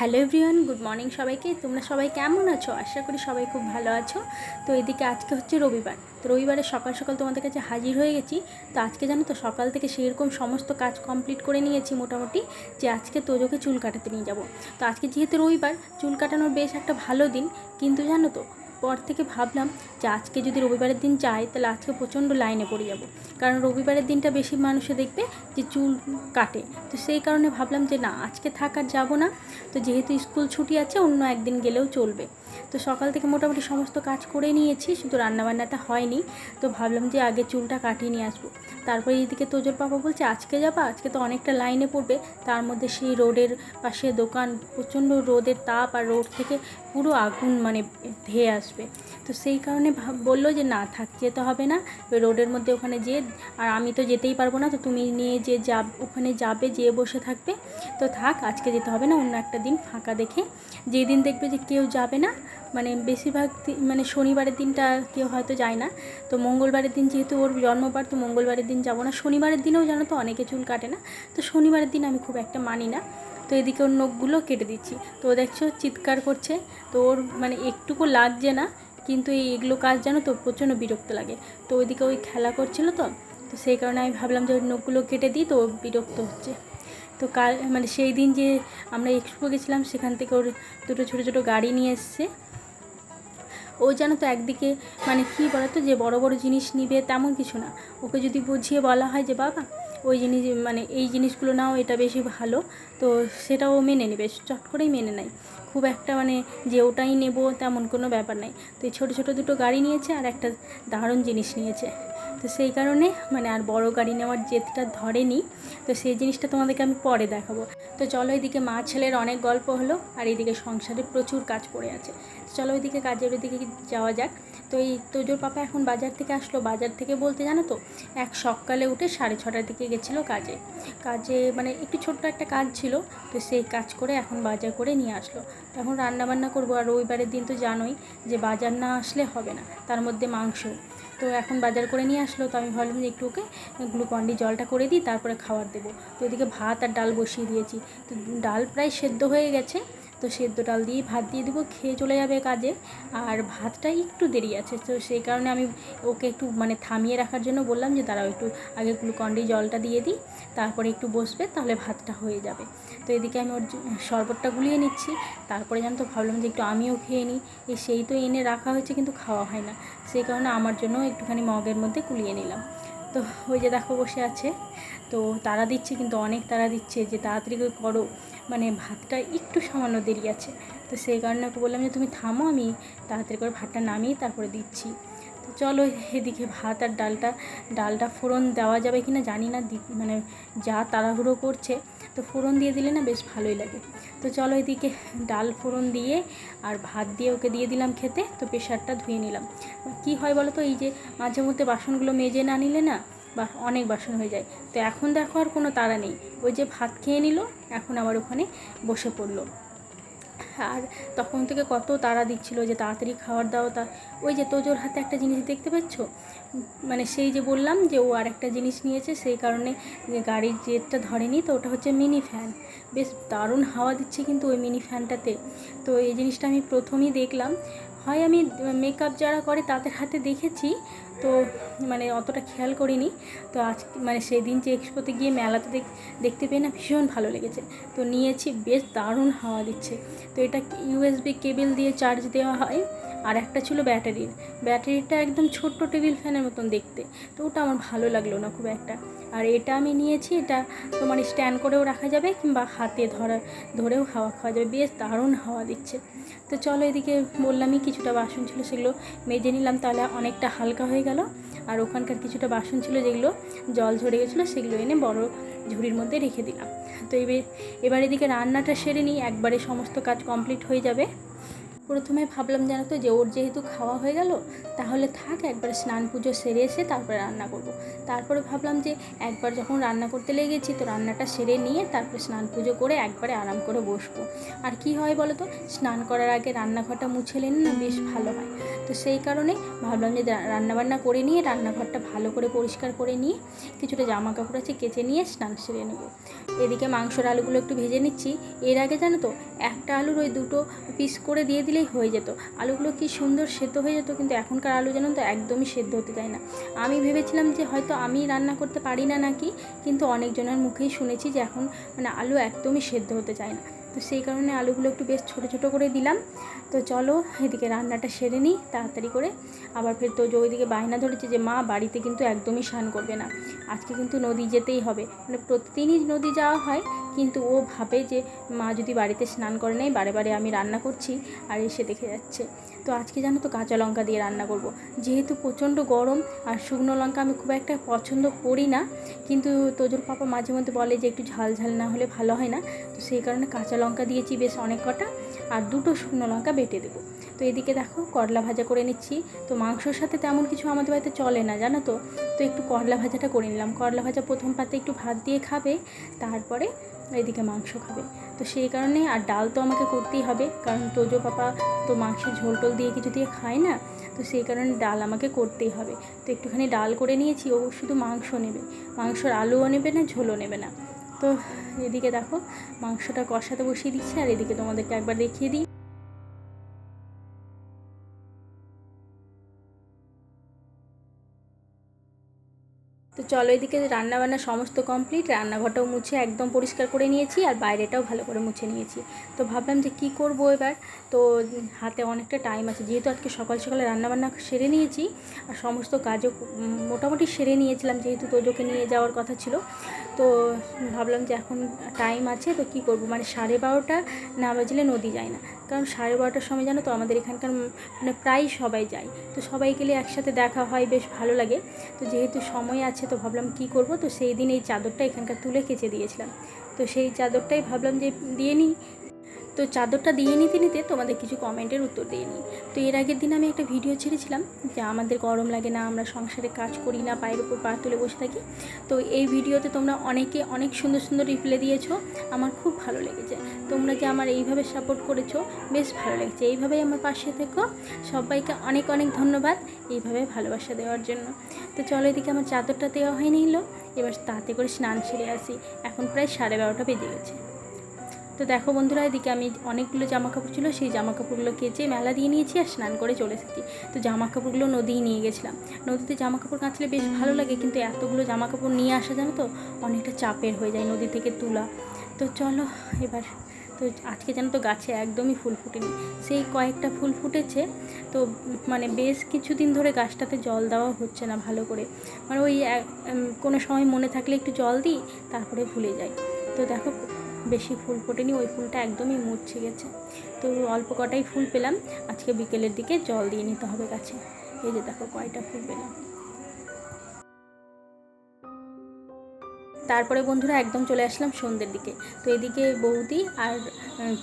Hello everyone, good morning সবাইকে। তোমরা সবাই কেমন আছো? আশা করি সবাই খুব ভালো আছো। তো এদিকে আজকে হচ্ছে রবিবার। তো রবিবারে সকাল সকাল তোমাদের কাছে হাজির হয়ে গেছি। তো আজকে জানো তো সকাল থেকে সেরকম সমস্ত কাজ কমপ্লিট করে নিয়েছি মোটামুটি যে আজকে তোজোকে চুল কাটাতে নিয়ে যাব। তো আজকে যেহেতু রবিবার, চুল কাটানোর বেশ একটা ভালো দিন। কিন্তু জানো তো পর থেকে ভাবলাম যে আজকে যদি রবিবারের দিন যাই, তাহলে আজকে প্রচণ্ড লাইনে পড়ে যাব। কারণ রবিবারের দিনটা বেশি মানুষে দেখবে যে চুল কাটে। তো সেই কারণে ভাবলাম যে না, আজকে থাকার যাব না। তো যেহেতু স্কুল ছুটি আছে, অন্য একদিন গেলেও চলবে। তো সকাল থেকে মোটামুটি সমস্ত কাজ করে নিয়েছি, শুধু রান্নাবান্নাটা হয়নি। তো ভাবলাম যে আগে চুলটা কাটিয়ে নিয়ে আসব। তারপরে এইদিকে তোজোর বাবা বলছে, আজকে যাবা? আজকে তো অনেকটা লাইনে পড়বে। তার মধ্যে সেই রোডের পাশে দোকান, প্রচণ্ড রোদের তাপ আর রোড থেকে পুরো আগুন মানে ধেয়ে আসবে। তো সেই কারণে বলল যে, না, থাক, যেতে হবে না। রোডের মধ্যে ওখানে যেয়ে, আর আমি তো যেতেই পারব না। তো তুমি নিয়ে যে যাব, ওখানে যাবে, যেয়ে বসে থাকবে। তো থাক, আজকে যেতে হবে না। অন্য একটা দিন ফাঁকা দেখে। যেদিন দেখবে যে কেউ যাবে না মানে বেশিরভাগ মানে শনিবারের দিনটা কেউ হয়তো যায় না। তো মঙ্গলবারের দিন যেহেতু ওর জন্মবার, তো মঙ্গলবারের দিন যাব না। শনিবারের দিনেও জানো তো অনেকে চুল কাটে না। তো শনিবারের দিন আমি খুব একটা মানি না। তো এদিকে ওর নখগুলো কেটে দিচ্ছি। তো দেখছ চিৎকার করছে। তো ওর মানে একটুকু লাগছে না, কিন্তু এই এগুলো কাজ জানো তো প্রচণ্ড বিরক্ত লাগে। তো ওইদিকে ওই খেলা করছিল তো। তো সেই কারণে আমি ভাবলাম যে ওর নখগুলো কেটে দিই, তো বিরক্ত হচ্ছে। তো কাল মানে সেই দিন যে আমরা এক্সপো গেছিলাম, সেখান থেকে ওর দুটো ছোটো ছোটো গাড়ি নিয়ে এসছে। ও জানো তো একদিকে মানে কী বলতো, যে বড় বড় জিনিস নিবে তেমন কিছু না। ওকে যদি বুঝিয়ে বলা হয় যে, বাবা, ওই জিনিস মানে এই জিনিসগুলো নাও, এটা বেশি ভালো। তো সেটাও মেনে নেবে, চট করেই মেনে নেয়। খুব একটা মানে যে ওটাই নেব, তেমন কোনো ব্যাপার নাই। তো এই ছোটো ছোটো দুটো গাড়ি নিয়েছে, আর একটা দারুণ জিনিস নিয়েছে। তো সেই কারণে মানে আর বড় গাড়ি নেওয়ার জেদটা ধরেনি। তো সেই জিনিসটা তোমাদেরকে আমি পরে দেখাবো। তো চলো এদিকে মা ছেলের অনেক গল্প হলো আর এইদিকে সংসারে প্রচুর কাজ পড়ে আছে। চলো ওইদিকে কাজের ওইদিকে যাওয়া যাক। তো এই তোজোর পাপা এখন বাজার থেকে আসলো। বাজার থেকে বলতে জানো তো, এক সকালে উঠে সাড়ে ছটার দিকে গেছিল কাজে। কাজে মানে একটু ছোট্ট একটা কাজ ছিল, তো সেই কাজ করে এখন বাজার করে নিয়ে আসলো। তো এখন রান্নাবান্না করব। আর রবিবারের দিন তো জানোই যে বাজার না আসলে হবে না, তার মধ্যে মাংস। তো এখন বাজার করে নিয়ে আসলো, তো আমি ভাবলাম যে একটু ওকে গ্লুকন্ডি জলটা করে দিই, তারপরে খাবার দেবো। তো এদিকে ভাত আর ডাল বসিয়ে দিয়েছি। তো ডাল প্রায় সেদ্ধ হয়ে গেছে তো সেদ্ধ ডাল দিয়ে ভাত দিয়ে দেবো, খেয়ে চলে যাবে কাজে। আর ভাতটা একটু দেরি আছে, তো সেই কারণে আমি ওকে একটু মানে থামিয়ে রাখার জন্য বললাম যে, দাঁড়াও একটু আগে গ্লুকন্ডি জলটা দিয়ে দিই, তারপরে একটু বসবে, তাহলে ভাতটা হয়ে যাবে। তো এদিকে আমি ওর শরবতটা গুলিয়ে নিচ্ছি। তারপরে যেন তো, ভাবলাম যে একটু আমিও খেয়ে নিই। এই সেই তো এনে রাখা হয়েছে, কিন্তু খাওয়া হয় না। সেই কারণে আমার জন্য একটুখানি মগের মধ্যে কুলিয়ে নিলাম। তো ওই যে দেখো বসে আছে। তো তারা দিচ্ছে, কিন্তু অনেক তারা দিচ্ছে, যে তাড়াতাড়ি করে করো। মানে ভাতটা একটু সামান্য দেরি আছে। তো সেই কারণে ওকে বললাম যে, তুমি থামো, আমি তাড়াতাড়ি করে ভাতটা নামিয়ে তারপরে দিচ্ছি। তো চলো এদিকে ভাত আর ডালটা ডালটা ফোড়ন দেওয়া যাবে কি না জানি না মানে যা তাড়াহুড়ো করছে, তো ফোড়ন দিয়ে দিলে না বেশ ভালোই লাগে। তো চলো এদিকে ডাল ফোড়ন দিয়ে আর ভাত দিয়ে ওকে দিয়ে দিলাম খেতে, তো প্রেশারটা ধুয়ে নিলাম। কি হয় বলো তো, এই যে মাঝে মধ্যে বাসনগুলো মেজে না নিলে না বা অনেক বাসন হয়ে যায়। তো এখন দেখো আর কোনো তাড়া নেই। ওই যে ভাত খেয়ে নিল, এখন আবার ওখানে বসে পড়ল। আর তখন থেকে কত তাড়া দিচ্ছিল যে তাড়াতাড়ি খাওয়ার দাও তা। ওই যে তোজোর হাতে একটা জিনিস দেখতে পাচ্ছ? মানে সেই যে বললাম যে ও আর একটা জিনিস নিয়েছে, সেই কারণে গাড়ির জেটটা ধরেনি, তো ওটা হচ্ছে মিনি ফ্যান। বেশ দারুণ হাওয়া দিচ্ছে কিন্তু ওই মিনি ফ্যানটাতে। তো এই জিনিসটা আমি প্রথমেই দেখলাম। হয় আমি মেকআপ যারা করে তাদের হাতে দেখেছি, তো মানে অতটা খেয়াল করিনি। তো আজ মানে সেদিন যে এক্সপোতে গিয়ে মেলাতে দেখ, দেখতে পেয়ে না ভীষণ ভালো লেগেছে। তো নিয়েছি, বেশ দারুণ হাওয়া দিচ্ছে। তো এটা ইউএসবি কেবল দিয়ে চার্জ দেওয়া হয়? আর একটা ছিল ব্যাটারির। ব্যাটারিটা একদম ছোট্ট টেবিল ফ্যানের মতন দেখতে। তো ওটা আমার ভালো লাগল না খুব একটা। আর এটা আমি নিয়েছি, এটা তোমার স্ট্যান্ড করেও রাখা যাবে কিংবা হাতে ধরা, ধরেও হাওয়া খাওয়া যাবে। বেশ দারুণ হাওয়া দিচ্ছে। তো চলো এদিকে বললামই কিছুটা বাসন ছিল সেগুলো মেজে নিলাম, তাহলে অনেকটা হালকা হয়ে গেল। আর ওখানকার কিছুটা বাসন ছিল যেগুলো জল ঝরে গেছিল, সেগুলো এনে বড় ঝুড়ির মধ্যে রেখে দিলাম। তো এবার এবার এদিকে রান্নাটা সেরে নিই, একবারে সমস্ত কাজ কমপ্লিট হয়ে যাবে। প্রথমে ভাবলাম জানো তো যে ওর যেহেতু খাওয়া হয়ে গেল, তাহলে থাক, একবার স্নান পুজো সেরে এসে তারপরে রান্না করব। তারপরে ভাবলাম যে একবার যখন রান্না করতে লেগেছি, তো রান্নাটা সেরে নিয়ে তারপরে স্নান পুজো করে একবারে আরাম করে বসবো। আর কি হয় বলো তো, স্নান করার আগে রান্নাঘরটা মুছে নিলে না, বেশ ভালো হয়। তো সেই কারণে ভাবলাম যে রান্নাবান্না করে নিয়ে রান্নাঘরটা ভালো করে পরিষ্কার করে নিয়ে কিছুটা জামা কাপড় আছে কেচে নিয়ে স্নান সেরে নেব। এদিকে মাংসর আলুগুলো একটু ভেজে নিচ্ছি। এর আগে জানো তো, একটা আলুর ওই দুটো পিস করে দিয়ে দিলেই হয়ে যেত। আলুগুলো কি সুন্দর সেদ্ধ হয়ে যেত কিন্তু এখনকার আলু জানো তো একদমই সেদ্ধ হতে চায় না? আমি ভেবেছিলাম যে হয়তো আমি রান্না করতে পারি না নাকি, কিন্তু অনেকজনের মুখেই শুনেছি যে এখন মানে আলু একদমই সেদ্ধ হতে চায় না। তো সেই কারণে আলুগুলো একটু বেশ ছোটো ছোটো করে দিলাম। তো চলো এদিকে রান্নাটা সেরে নিই, তাড়াতাড়ি করে আবার ফের তো ওইদিকে বায়না ধরেছে যে, মা, বাড়িতে কিন্তু একদমই স্নান করবে না। আজকে কিন্তু নদী যেতেই হবে। মানে প্রতিদিনই নদী যাওয়া হয়, কিন্তু ও ভাবে যে, মা যদি বাড়িতে স্নান করে নেই বারে বারে আমি রান্না করছি। আর এসে দেখে যাচ্ছে। তো আজকে জানো তো কাঁচা লঙ্কা দিয়ে রান্না করব। যেহেতু প্রচণ্ড গরম আর শুকনো লঙ্কা আমি খুব একটা পছন্দ করি না, কিন্তু তোজোর পাপা মাঝে মধ্যে বলে যে, একটু ঝাল ঝাল না হলে ভালো হয় না। তো সেই কারণে কাঁচা লঙ্কা দিয়েছি বেশ অনেক কটা, আর দুটো শুকনো লঙ্কা বেটে দেবো। তো এদিকে দেখো করলা ভাজা করে নিচ্ছি। তো মাংসর সাথে তেমন কিছু আমাদের বাড়িতে চলে না, জানো তো? তো একটু করলা ভাজাটা করে নিলাম। করলা ভাজা প্রথম পাতে একটু ভাত দিয়ে খাবে, তারপরে এদিকে মাংস খাবে। তো সেই কারণে আর ডাল তো আমাকে করতেই হবে, কারণ তোজো পাপা তো মাংসের ঝোল টোল দিয়ে কিছু দিয়ে খায় না, তো সেই কারণে ডাল আমাকে করতেই হবে। তো একটুখানি ডাল করে নিয়েছি, ও শুধু মাংস নেবে। মাংসর আলুও নেবে না, ঝোলও নেবে না। তো এদিকে দেখো মাংসটা কষাতে বসিয়ে দিচ্ছে, আর এদিকে তোমাদেরকে একবার দেখিয়ে দিই। তো চলো এদিকে রান্নাবান্না সমস্ত কমপ্লিট রান্নাঘরটাও মুছে একদম পরিষ্কার করে নিয়েছি আর বাইরেটাও ভালো করে মুছে নিয়েছি। তো ভাবলাম যে কি করব এবার? তো হাতে অনেকটা টাইম আছে, যেহেতু আজকে সকাল সকালে রান্নাবান্না সেরে নিয়েছি আর সমস্ত কাজও মোটামুটি সেরে নিয়েছিলাম, যেহেতু তোজোকে নিয়ে যাওয়ার কথা ছিল। তো ভাবলাম যে এখন টাইম আছে, তো কি করব? মানে সাড়ে বারোটা না বাজলে নদী যায় না। কারণ সাড়ে বারোটার সময় জানো তো আমাদের এখানকার মানে প্রায় সবাই যায়। তো সবাই গেলে একসাথে দেখা হয়, বেশ ভালো লাগে। তো যেহেতু সময় আছে তো ভাবলাম কি করব? তো সেই দিন এই চাদরটা এখানকার তুলে কেচে দিয়েছিলাম। তো সেই চাদরটাই ভাবলাম যে দিয়ে নিই। তো চাদরটা দিয়ে নিতে নিতে তোমাদের কিছু কমেন্টের উত্তর দিয়ে নিই। তো এর আগের দিন আমি একটা ভিডিও ছেড়েছিলাম যে আমাদের গরম লাগে না, আমরা সংসারে কাজ করি না, পায়ের উপর পা তুলে বসে থাকি। তো এই ভিডিওতে তোমরা অনেকে অনেক সুন্দর সুন্দর রিপ্লে দিয়েছ, আমার খুব ভালো লেগেছে। তোমরা যে আমার এইভাবে সাপোর্ট করেছ? বেশ ভালো লেগেছে। এইভাবেই আমার পাশে থেকো। সবাইকে অনেক অনেক ধন্যবাদ এইভাবে ভালোবাসা দেওয়ার জন্য। তো চলো এদিকে আমার চাদরটা দেওয়া হয়ে নিল এবার তাতে করে স্নান সেরে আসি। এখন প্রায় সাড়ে বারোটা বেজে গেছে। তো দেখো বন্ধুরা এদিকে আমি অনেকগুলো জামা কাপড় ছিল সেই জামা কাপড়গুলো কেচে মেলা দিয়ে নিয়েছি আর স্নান করে চলে এসেছি। তো জামা কাপড়গুলো নদীই নিয়ে গেছিলাম। নদীতে জামা কাপড় কাচলে বেশ ভালো লাগে কিন্তু এতগুলো জামা কাপড় নিয়ে আসা জানো তো অনেকটা চাপের হয়ে যায় নদী থেকে তোলা। তো চলো এবার তো আজকে যেন তো গাছে একদমই ফুল ফুটেনি। সেই কয়েকটা ফুল ফুটেছে তো মানে বেশ কিছুদিন ধরে গাছটাতে জল দেওয়া হচ্ছে না ভালো করে। মানে ওই কোনো সময় মনে থাকলে একটু জল দিই তারপরে ভুলে যাই। তো দেখো বেশি ফুল ফোটেনি, ওই ফুলটা একদমই মুছে গেছে। তো অল্প কটাই ফুল পেলাম, আজকে বিকেলের দিকে জল দিয়ে নিতে হবে গাছে। এই যে দেখো কয়টা ফুল পেলাম। তারপরে বন্ধুরা একদম চলে আসলাম সন্ধ্যের দিকে। তো এদিকে বৌদি আর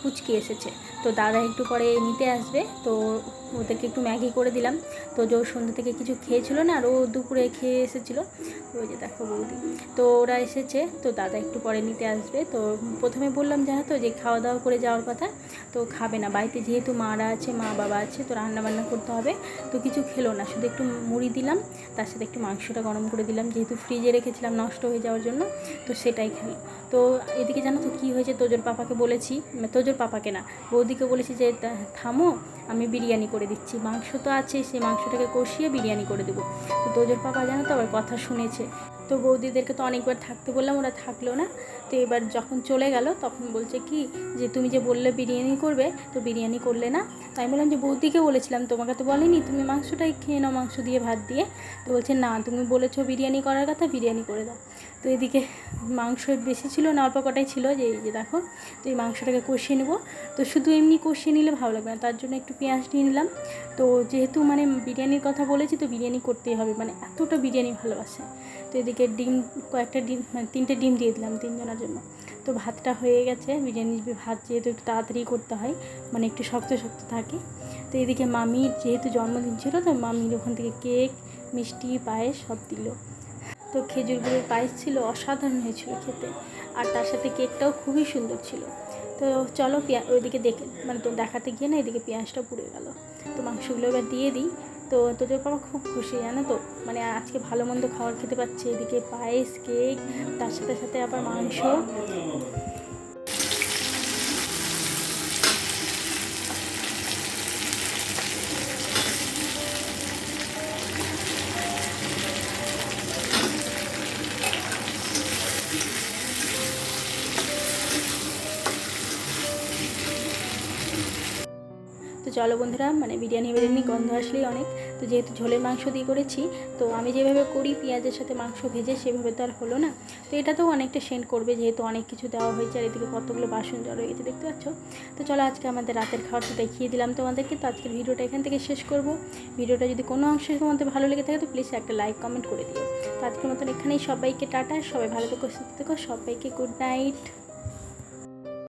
পুচকি এসেছে। তো দাদা একটু পরে নিতে আসবে। তো ওদেরকে একটু ম্যাগি করে দিলাম। তো যে সন্ধ্যে থেকে কিছু খেয়েছিল না, আর ও দুপুরে খেয়ে এসেছিল। ওই যে দেখো বৌদি। তো ওরা এসেছে। তো দাদা একটু পরে নিতে আসবে। তো প্রথমে বললাম, জানো তো যে খাওয়া দাওয়া করে যাওয়ার কথা, তো খাবে না। বাড়িতে যেহেতু মারা আছে, মা বাবা আছে, তো রান্না বান্না করতে হবে। তো কিছু খেলো না। শুধু একটু মুড়ি দিলাম। তার সাথে একটু মাংসটা গরম করে দিলাম। যেহেতু ফ্রিজে রেখেছিলাম নষ্ট হয়ে যাওয়ার জন্য তো সেটাই খেলো। তো এদিকে জানো তো কী হয়েছে? তোজোর পাপাকে বলেছি তোজোর পাপাকে না, বৌদিকে বলেছি যে থামো, আমি বিরিয়ানি করে দিচ্ছি। মাংস তো আছে, সেই মাংসটাকে কষিয়ে বিরিয়ানি করে দেবো। তো তোজোর পাপা জানো তো আবার কথা শুনেছে। তো বৌদিদেরকে তো অনেকবার থাকতে বললাম, ওরা থাকল না। তো এবার যখন চলে গেল, তখন বলছে কি যে, তুমি যে বললে বিরিয়ানি করবে, তো বিরিয়ানি করলে না? তো আমি বললাম যে, বৌদিকে বলেছিলাম, তোমাকে তো বলেনি, তুমি মাংসটাই খেয়ে নাও, মাংস দিয়ে ভাত দিয়ে। তো বলছে, না, তুমি বলেছ বিরিয়ানি করার কথা, বিরিয়ানি করে দাও। তো এদিকে মাংস বেশি ছিল না, অল্প কটাই ছিল, যে এই যে দেখো, তো এই মাংসটাকে কষিয়ে নেব। তো শুধু এমনি কষিয়ে নিলে ভালো লাগবে না, তার জন্য একটু পেঁয়াজ নিয়ে নিলাম। তো যেহেতু মানে বিরিয়ানির কথা বলেছি, তো বিরিয়ানি করতেই হবে মানে এতটা বিরিয়ানি ভালোবাসে। তো এদিকে ডিম, কয়েকটা ডিম মানে তিনটে ডিম দিয়ে দিলাম তিনজনের জন্য। তো তো ভাতটা হয়ে গেছে, বিরিয়ানি ভাত যেহেতু একটু তাড়াতাড়ি করতে হয় মানে একটু শক্ত শক্ত থাকে। তো এদিকে মামির যেহেতু জন্মদিন ছিল, তো মামির ওখান থেকে কেক, মিষ্টি, পায়েস সব দিল। তো খেজুর গুড়ের পায়েস ছিল, অসাধারণ হয়েছিল খেতে। আর তার সাথে কেকটাও খুবই সুন্দর ছিল। তো চলো পেঁয়া ওইদিকে দেখে মানে তো দেখাতে গিয়ে না, এদিকে পেঁয়াজটা পুড়ে গেল। তো মাংসগুলো এবার দিয়ে দিই। তো তোদের বাবা খুব খুশি, জানো তো? মানে আজকে ভালো মন্দ খাবার খেতে পাচ্ছে, এদিকে পায়েস, কেক, তার সাথে সাথে আবার মাংস তো চলো বন্ধুরা মানে বিরিয়ানি বিরিয়ানি গন্ধ আসলেই অনেক। তো যেহেতু ঝোলের মাংস দিয়ে করেছি, তো আমি যেভাবে করি, পেঁয়াজের সাথে মাংস ভেজে সেভাবে তো আর হলো না। তো এটাতেও অনেকটা সেন্ট করবে, যেহেতু অনেক কিছু দেওয়া হয়েছে, আর এদিকে কতগুলো বাসন জড়ো হয়ে গেছে দেখতে পাচ্ছ। তো চলো আজকে আমাদের রাতের খাবারটা দেখিয়ে দিলাম তোমাদেরকে। তো আজকের ভিডিওটা এখান থেকে শেষ করব। ভিডিওটা যদি কোনো অংশে তোমাদের ভালো লেগে থাকে, তো প্লিজ একটা লাইক কমেন্ট করে দিও। তো আজকের মতন এখানেই সবাইকে টাটা, সবাই ভালো থেকো, সুস্থ থেকো, সবাইকে গুড নাইট